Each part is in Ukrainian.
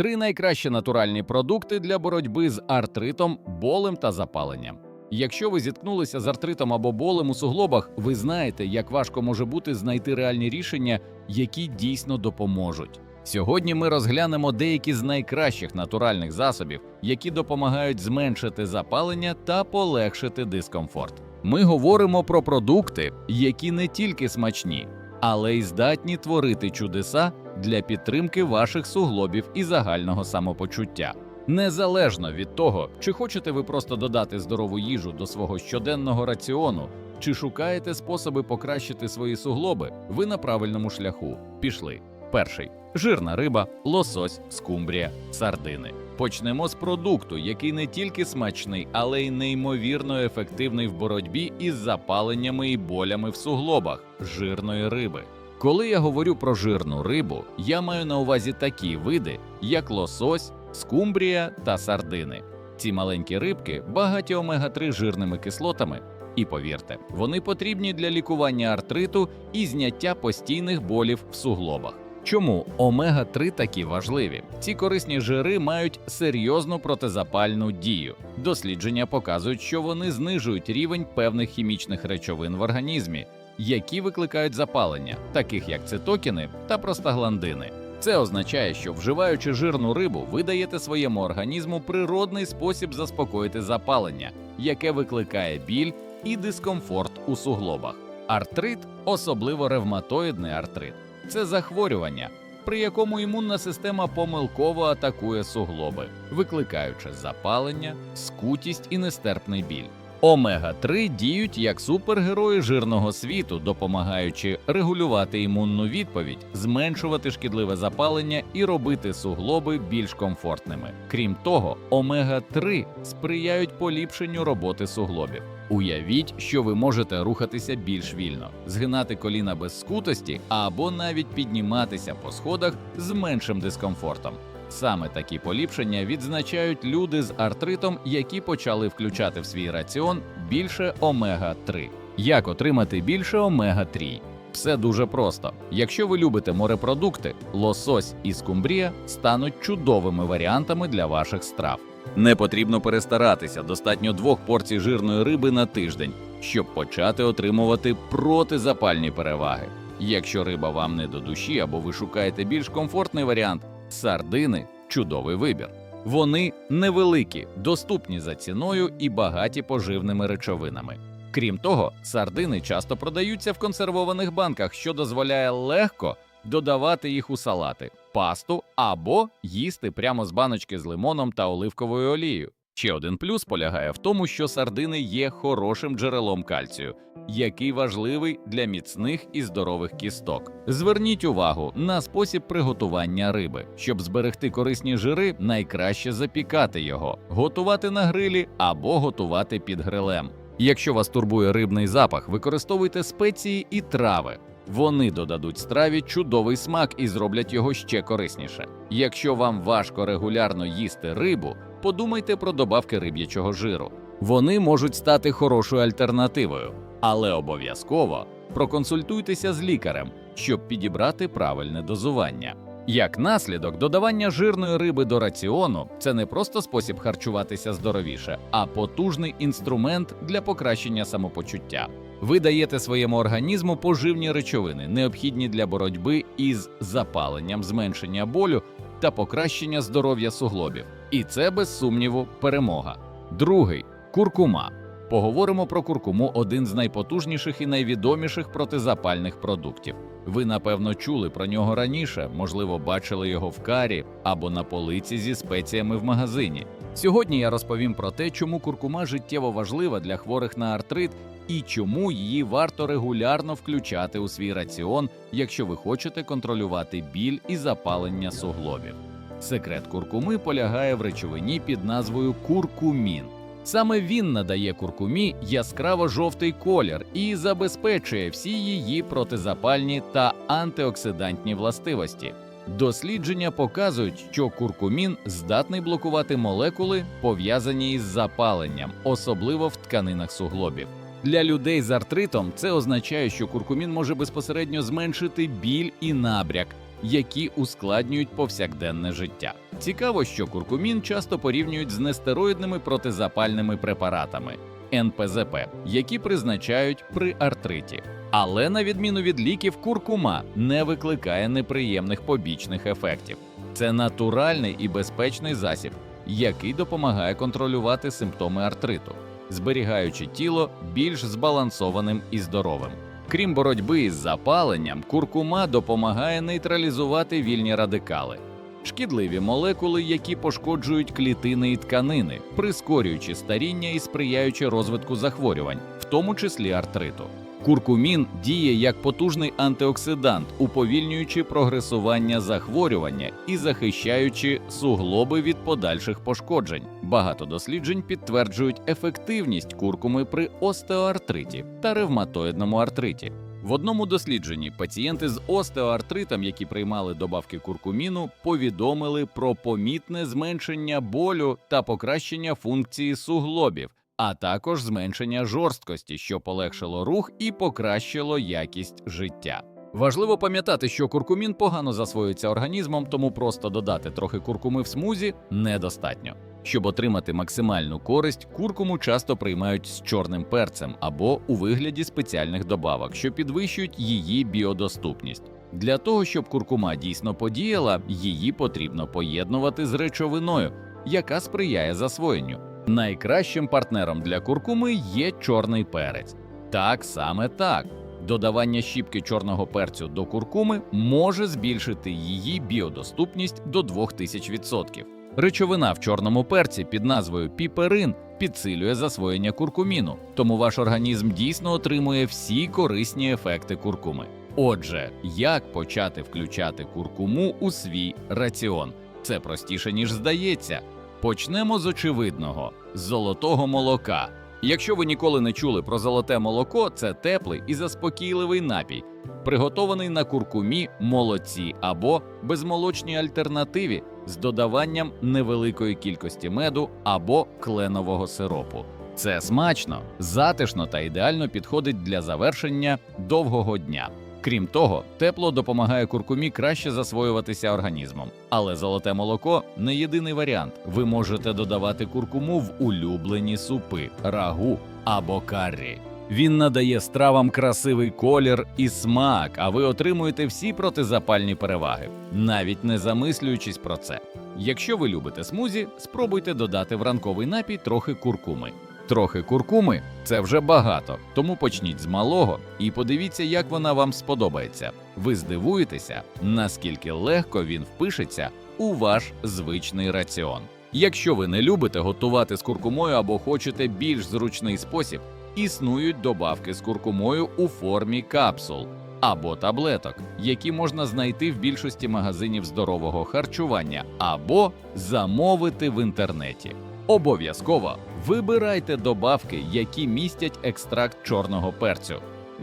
Три найкращі натуральні продукти для боротьби з артритом, болем та запаленням. Якщо ви зіткнулися з артритом або болем у суглобах, ви знаєте, як важко може бути знайти реальні рішення, які дійсно допоможуть. Сьогодні ми розглянемо деякі з найкращих натуральних засобів, які допомагають зменшити запалення та полегшити дискомфорт. Ми говоримо про продукти, які не тільки смачні, але й здатні творити чудеса для підтримки ваших суглобів і загального самопочуття. Незалежно від того, чи хочете ви просто додати здорову їжу до свого щоденного раціону, чи шукаєте способи покращити свої суглоби, ви на правильному шляху. Пішли. Перший жирна риба, лосось, скумбрія, сардини. Почнемо з продукту, який не тільки смачний, але й неймовірно ефективний в боротьбі із запаленнями і болями в суглобах жирної риби. Коли я говорю про жирну рибу, я маю на увазі такі види, як лосось, скумбрія та сардини. Ці маленькі рибки багаті омега-3 жирними кислотами, і повірте, вони потрібні для лікування артриту і зняття постійних болів в суглобах. Чому омега-3 такі важливі? Ці корисні жири мають серйозну протизапальну дію. Дослідження показують, що вони знижують рівень певних хімічних речовин в організмі, які викликають запалення, таких як цитокіни та простагландини. Це означає, що вживаючи жирну рибу, ви даєте своєму організму природний спосіб заспокоїти запалення, яке викликає біль і дискомфорт у суглобах. Артрит, особливо ревматоїдний артрит, це захворювання, при якому імунна система помилково атакує суглоби, викликаючи запалення, скутість і нестерпний біль. Омега-3 діють як супергерої жирного світу, допомагаючи регулювати імунну відповідь, зменшувати шкідливе запалення і робити суглоби більш комфортними. Крім того, омега-3 сприяють поліпшенню роботи суглобів. Уявіть, що ви можете рухатися більш вільно, згинати коліна без скутості або навіть підніматися по сходах з меншим дискомфортом. Саме такі поліпшення відзначають люди з артритом, які почали включати в свій раціон більше омега-3. Як отримати більше омега-3? Все дуже просто. Якщо ви любите морепродукти, лосось і скумбрія стануть чудовими варіантами для ваших страв. Не потрібно перестаратися, достатньо двох порцій жирної риби на тиждень, щоб почати отримувати протизапальні переваги. Якщо риба вам не до душі або ви шукаєте більш комфортний варіант, сардини чудовий вибір. Вони невеликі, доступні за ціною і багаті поживними речовинами. Крім того, сардини часто продаються в консервованих банках, що дозволяє легко додавати їх у салати, пасту або їсти прямо з баночки з лимоном та оливковою олією. Ще один плюс полягає в тому, що сардини є хорошим джерелом кальцію, який важливий для міцних і здорових кісток. Зверніть увагу на спосіб приготування риби. Щоб зберегти корисні жири, найкраще запікати його, готувати на грилі або готувати під грилем. Якщо вас турбує рибний запах, використовуйте спеції і трави. Вони додадуть страві чудовий смак і зроблять його ще корисніше. Якщо вам важко регулярно їсти рибу, подумайте про добавки риб'ячого жиру. Вони можуть стати хорошою альтернативою, але обов'язково проконсультуйтеся з лікарем, щоб підібрати правильне дозування. Як наслідок, додавання жирної риби до раціону це не просто спосіб харчуватися здоровіше, а потужний інструмент для покращення самопочуття. Ви даєте своєму організму поживні речовини, необхідні для боротьби із запаленням, зменшення болю та покращення здоров'я суглобів. І це без сумніву перемога. Другий куркума. Поговоримо про куркуму один з найпотужніших і найвідоміших протизапальних продуктів. Ви напевно чули про нього раніше, можливо, бачили його в карі або на полиці зі спеціями в магазині. Сьогодні я розповім про те, чому куркума життєво важлива для хворих на артрит і чому її варто регулярно включати у свій раціон, якщо ви хочете контролювати біль і запалення суглобів. Секрет куркуми полягає в речовині під назвою куркумін. Саме він надає куркумі яскраво жовтий колір і забезпечує всі її протизапальні та антиоксидантні властивості. Дослідження показують, що куркумін здатний блокувати молекули, пов'язані із запаленням, особливо в тканинах суглобів. Для людей з артритом це означає, що куркумін може безпосередньо зменшити біль і набряк, які ускладнюють повсякденне життя. Цікаво, що куркумін часто порівнюють з нестероїдними протизапальними препаратами НПЗП, які призначають при артриті. Але на відміну від ліків, куркума не викликає неприємних побічних ефектів. Це натуральний і безпечний засіб, який допомагає контролювати симптоми артриту, зберігаючи тіло більш збалансованим і здоровим. Крім боротьби із запаленням, куркума допомагає нейтралізувати вільні радикали, шкідливі молекули, які пошкоджують клітини і тканини, прискорюючи старіння і сприяючи розвитку захворювань, в тому числі артриту. Куркумін діє як потужний антиоксидант, уповільнюючи прогресування захворювання і захищаючи суглоби від подальших пошкоджень. Багато досліджень підтверджують ефективність куркуми при остеоартриті та ревматоїдному артриті. В одному дослідженні пацієнти з остеоартритом, які приймали добавки куркуміну, повідомили про помітне зменшення болю та покращення функції суглобів, а також зменшення жорсткості, що полегшило рух і покращило якість життя. Важливо пам'ятати, що куркумін погано засвоюється організмом, тому просто додати трохи куркуми в смузі недостатньо. Щоб отримати максимальну користь, куркуму часто приймають з чорним перцем або у вигляді спеціальних добавок, що підвищують її біодоступність. Для того, щоб куркума дійсно подіяла, її потрібно поєднувати з речовиною, яка сприяє засвоєнню. Найкращим партнером для куркуми є чорний перець. Так саме так. Додавання щіпки чорного перцю до куркуми може збільшити її біодоступність до 2000%. Речовина в чорному перці під назвою піперин підсилює засвоєння куркуміну, тому ваш організм дійсно отримує всі корисні ефекти куркуми. Отже, як почати включати куркуму у свій раціон? Це простіше ніж здається. Почнемо з очевидного золотого молока. Якщо ви ніколи не чули про золоте молоко, це теплий і заспокійливий напій, приготований на куркумі, молоці або безмолочній альтернативі з додаванням невеликої кількості меду або кленового сиропу. Це смачно, затишно та ідеально підходить для завершення довгого дня. Крім того, тепло допомагає куркумі краще засвоюватися організмом. Але золоте молоко не єдиний варіант. Ви можете додавати куркуму в улюблені супи, рагу або каррі. Він надає стравам красивий колір і смак, а ви отримуєте всі протизапальні переваги, навіть не замислюючись про це. Якщо ви любите смузі, спробуйте додати в ранковий напій трохи куркуми. Трохи куркуми це вже багато, тому почніть з малого і подивіться, як вона вам сподобається. Ви здивуєтеся, наскільки легко він впишеться у ваш звичний раціон. Якщо ви не любите готувати з куркумою або хочете більш зручний спосіб, існують добавки з куркумою у формі капсул або таблеток, які можна знайти в більшості магазинів здорового харчування або замовити в інтернеті. Обов'язково вибирайте добавки, які містять екстракт чорного перцю.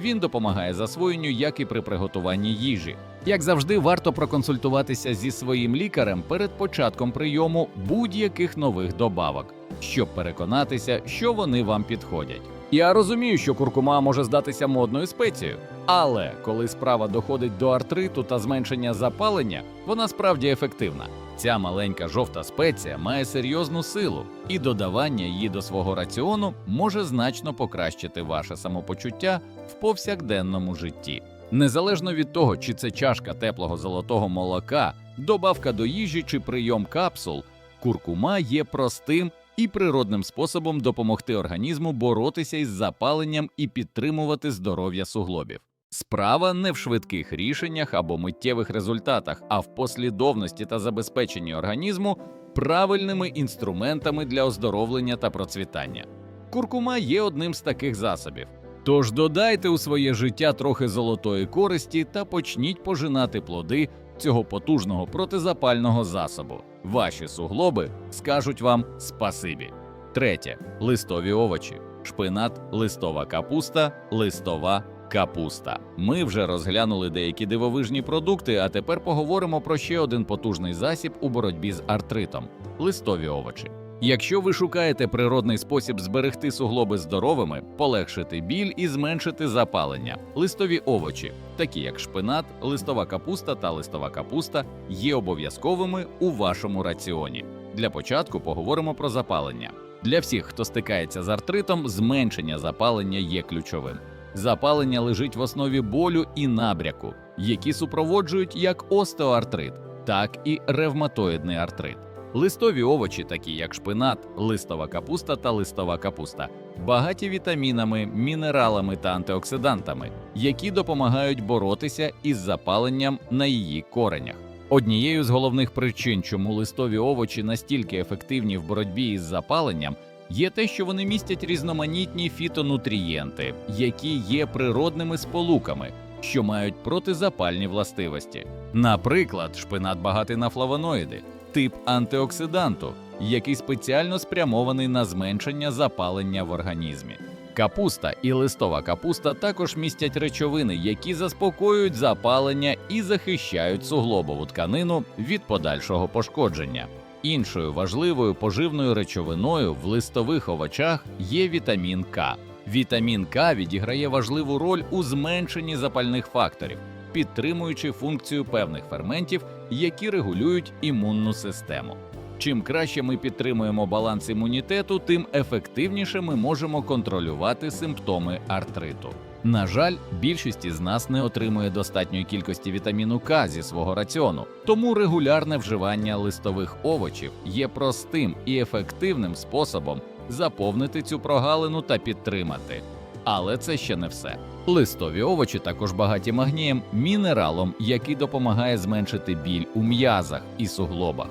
Він допомагає засвоєнню, як і при приготуванні їжі. Як завжди, варто проконсультуватися зі своїм лікарем перед початком прийому будь-яких нових добавок, щоб переконатися, що вони вам підходять. Я розумію, що куркума може здатися модною спецією, але коли справа доходить до артриту та зменшення запалення, вона справді ефективна. Ця маленька жовта спеція має серйозну силу, і додавання її до свого раціону може значно покращити ваше самопочуття в повсякденному житті. Незалежно від того, чи це чашка теплого золотого молока, добавка до їжі чи прийом капсул, куркума є простим і природним способом допомогти організму боротися із запаленням і підтримувати здоров'я суглобів. Справа не в швидких рішеннях або миттєвих результатах, а в послідовності та забезпеченні організму правильними інструментами для оздоровлення та процвітання. Куркума є одним з таких засобів. Тож додайте у своє життя трохи золотої користі та почніть пожинати плоди цього потужного протизапального засобу. Ваші суглоби скажуть вам спасибі. Третє листові овочі, шпинат, листова капуста, листова капуста. Ми вже розглянули деякі дивовижні продукти, а тепер поговоримо про ще один потужний засіб у боротьбі з артритом листові овочі. Якщо ви шукаєте природний спосіб зберегти суглоби здоровими, полегшити біль і зменшити запалення, листові овочі, такі як шпинат, листова капуста та листова капуста, є обов'язковими у вашому раціоні. Для початку поговоримо про запалення. Для всіх, хто стикається з артритом, зменшення запалення є ключовим. Запалення лежить в основі болю і набряку, які супроводжують як остеоартрит, так і ревматоїдний артрит. Листові овочі, такі як шпинат, листова капуста та листова капуста, багаті вітамінами, мінералами та антиоксидантами, які допомагають боротися із запаленням на її коренях. Однією з головних причин, чому листові овочі настільки ефективні в боротьбі із запаленням, є те, що вони містять різноманітні фітонутрієнти, які є природними сполуками, що мають протизапальні властивості. Наприклад, шпинат багатий на флавоноїди, тип антиоксиданту, який спеціально спрямований на зменшення запалення в організмі. Капуста і листова капуста також містять речовини, які заспокоюють запалення і захищають суглобову тканину від подальшого пошкодження. Іншою важливою поживною речовиною в листових овочах є вітамін К. Вітамін К відіграє важливу роль у зменшенні запальних факторів, підтримуючи функцію певних ферментів, які регулюють імунну систему. Чим краще ми підтримуємо баланс імунітету, тим ефективніше ми можемо контролювати симптоми артриту. На жаль, більшість із нас не отримує достатньої кількості вітаміну К зі свого раціону, тому регулярне вживання листових овочів є простим і ефективним способом заповнити цю прогалину та підтримати. Але це ще не все. Листові овочі також багаті магнієм, мінералом, який допомагає зменшити біль у м'язах і суглобах.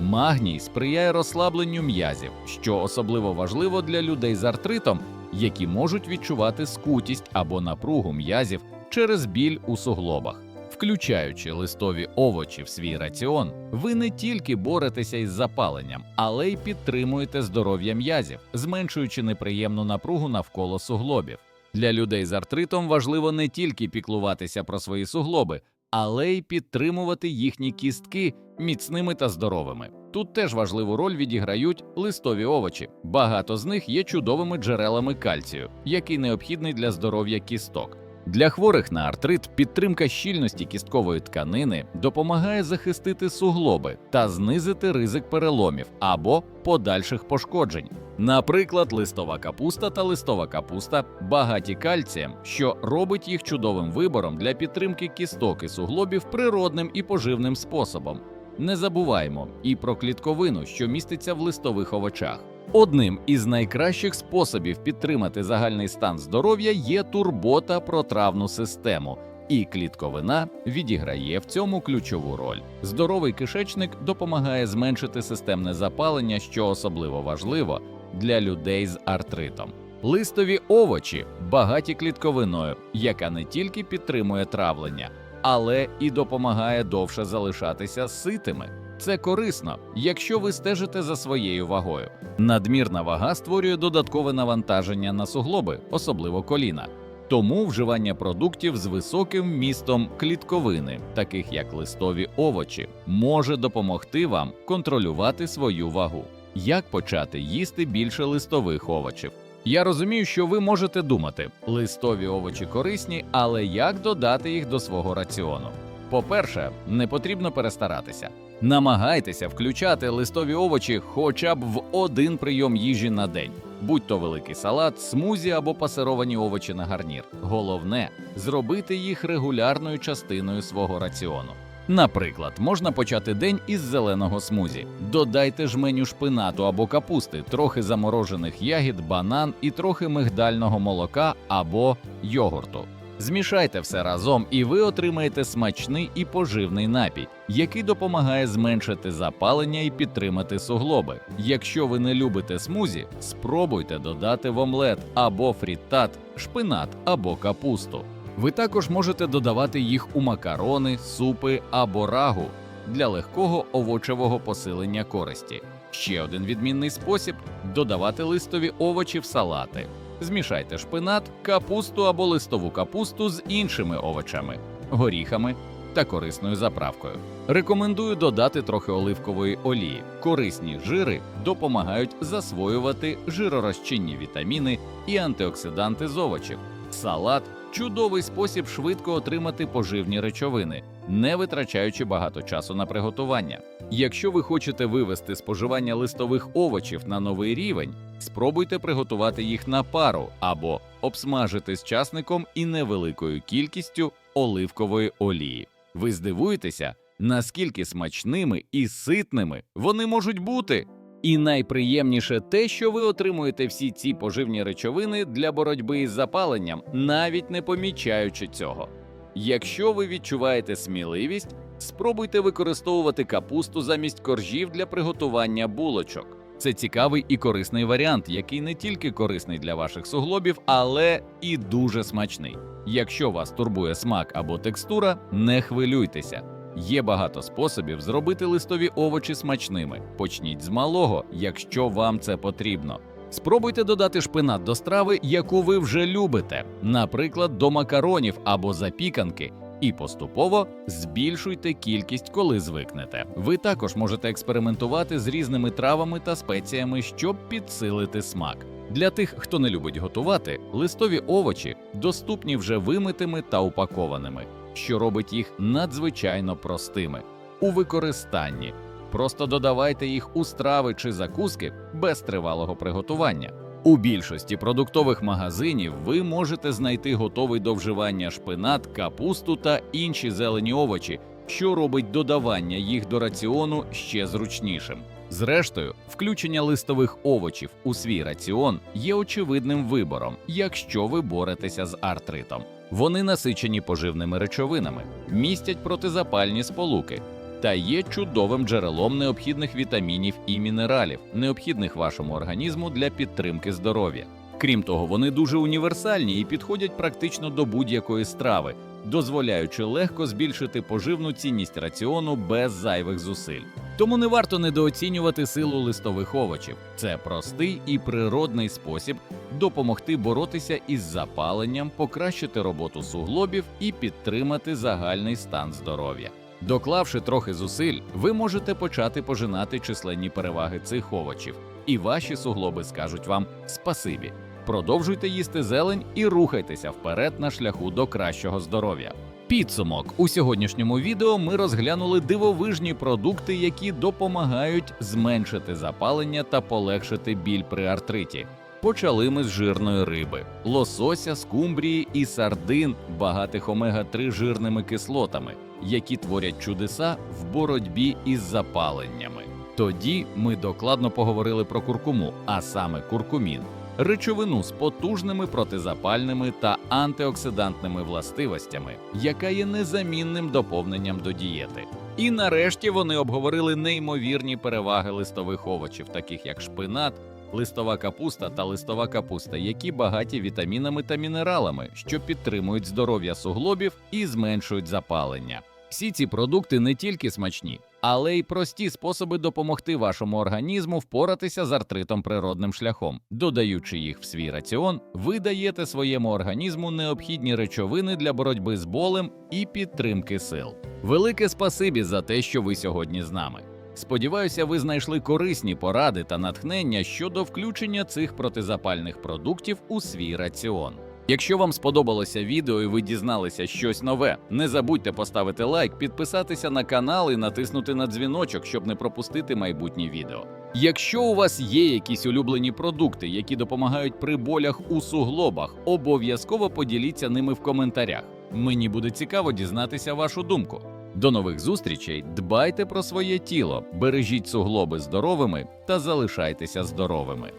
Магній сприяє розслабленню м'язів, що особливо важливо для людей з артритом, які можуть відчувати скутість або напругу м'язів через біль у суглобах. Включаючи листові овочі в свій раціон, ви не тільки боретеся із запаленням, але й підтримуєте здоров'я м'язів, зменшуючи неприємну напругу навколо суглобів. Для людей з артритом важливо не тільки піклуватися про свої суглоби, але й підтримувати їхні кістки міцними та здоровими. Тут теж важливу роль відіграють листові овочі. Багато з них є чудовими джерелами кальцію, який необхідний для здоров'я кісток. Для хворих на артрит підтримка щільності кісткової тканини допомагає захистити суглоби та знизити ризик переломів або подальших пошкоджень. Наприклад, листова капуста та листова капуста багаті кальцієм, що робить їх чудовим вибором для підтримки кісток і суглобів природним і поживним способом. Не забуваємо і про клітковину, що міститься в листових овочах. Одним із найкращих способів підтримати загальний стан здоров'я є турбота про травну систему, і клітковина відіграє в цьому ключову роль. Здоровий кишечник допомагає зменшити системне запалення, що особливо важливо для людей з артритом. Листові овочі багаті клітковиною, яка не тільки підтримує травлення, але і допомагає довше залишатися ситими. Це корисно, якщо ви стежите за своєю вагою. Надмірна вага створює додаткове навантаження на суглоби, особливо коліна. Тому вживання продуктів з високим вмістом клітковини, таких як листові овочі, може допомогти вам контролювати свою вагу. Як почати їсти більше листових овочів? Я розумію, що ви можете думати, листові овочі корисні, але як додати їх до свого раціону? По-перше, не потрібно перестаратися. Намагайтеся включати листові овочі хоча б в один прийом їжі на день, будь то великий салат, смузі або пасировані овочі на гарнір. Головне зробити їх регулярною частиною свого раціону. Наприклад, можна почати день із зеленого смузі. Додайте жменю шпинату або капусти, трохи заморожених ягід, банан і трохи мигдального молока або йогурту. Змішайте все разом, і ви отримаєте смачний і поживний напій, який допомагає зменшити запалення і підтримати суглоби. Якщо ви не любите смузі, спробуйте додати в омлет або фрітат, шпинат або капусту. Ви також можете додавати їх у макарони, супи або рагу для легкого овочевого посилення користі. Ще один відмінний спосіб додавати листові овочі в салати. Змішайте шпинат, капусту або листову капусту з іншими овочами, горіхами та корисною заправкою. Рекомендую додати трохи оливкової олії. Корисні жири допомагають засвоювати жиророзчинні вітаміни і антиоксиданти з овочів. Салат чудовий спосіб швидко отримати поживні речовини, не витрачаючи багато часу на приготування. Якщо ви хочете вивести споживання листових овочів на новий рівень, спробуйте приготувати їх на пару або обсмажити з часником і невеликою кількістю оливкової олії. Ви здивуєтеся, наскільки смачними і ситними вони можуть бути. І найприємніше те, що ви отримуєте всі ці поживні речовини для боротьби із запаленням, навіть не помічаючи цього. Якщо ви відчуваєте сміливість, спробуйте використовувати капусту замість коржів для приготування булочок. Це цікавий і корисний варіант, який не тільки корисний для ваших суглобів, але і дуже смачний. Якщо вас турбує смак або текстура, не хвилюйтеся. Є багато способів зробити листові овочі смачними. Почніть з малого, якщо вам це потрібно. Спробуйте додати шпинат до страви, яку ви вже любите, наприклад, до макаронів або запіканки, і поступово збільшуйте кількість, коли звикнете. Ви також можете експериментувати з різними травами та спеціями, щоб підсилити смак. Для тих, хто не любить готувати, листові овочі доступні вже вимитими та упакованими, що робить їх надзвичайно простими у використанні. Просто додавайте їх у страви чи закуски без тривалого приготування. У більшості продуктових магазинів ви можете знайти готовий до вживання шпинат, капусту та інші зелені овочі, що робить додавання їх до раціону ще зручнішим. Зрештою, включення листових овочів у свій раціон є очевидним вибором, якщо ви боретеся з артритом. Вони насичені поживними речовинами, містять протизапальні сполуки та є чудовим джерелом необхідних вітамінів і мінералів, необхідних вашому організму для підтримки здоров'я. Крім того, вони дуже універсальні і підходять практично до будь-якої страви, дозволяючи легко збільшити поживну цінність раціону без зайвих зусиль. Тому не варто недооцінювати силу листових овочів. Це простий і природний спосіб допомогти боротися із запаленням, покращити роботу суглобів і підтримати загальний стан здоров'я. Доклавши трохи зусиль, ви можете почати пожинати численні переваги цих овочів, і ваші суглоби скажуть вам спасибі. Продовжуйте їсти зелень і рухайтеся вперед на шляху до кращого здоров'я. Підсумок у сьогоднішньому відео ми розглянули дивовижні продукти, які допомагають зменшити запалення та полегшити біль при артриті. Почали ми з жирної риби, лосося, скумбрії і сардин, багатих омега-3 жирними кислотами, які творять чудеса в боротьбі із запаленнями. Тоді ми докладно поговорили про куркуму, а саме куркумін, речовину з потужними протизапальними та антиоксидантними властивостями, яка є незамінним доповненням до дієти. І нарешті вони обговорили неймовірні переваги листових овочів, таких як шпинат, листова капуста та листова капуста, які багаті вітамінами та мінералами, що підтримують здоров'я суглобів і зменшують запалення. Всі ці продукти не тільки смачні, але й прості способи допомогти вашому організму впоратися з артритом природним шляхом. Додаючи їх в свій раціон, ви даєте своєму організму необхідні речовини для боротьби з болем і підтримки сил. Велике спасибі за те, що ви сьогодні з нами. Сподіваюся, ви знайшли корисні поради та натхнення щодо включення цих протизапальних продуктів у свій раціон. Якщо вам сподобалося відео і ви дізналися щось нове, не забудьте поставити лайк, підписатися на канал і натиснути на дзвіночок, щоб не пропустити майбутні відео. Якщо у вас є якісь улюблені продукти, які допомагають при болях у суглобах, обов'язково поділіться ними в коментарях. Мені буде цікаво дізнатися вашу думку. До нових зустрічей, дбайте про своє тіло, бережіть суглоби здоровими та залишайтеся здоровими.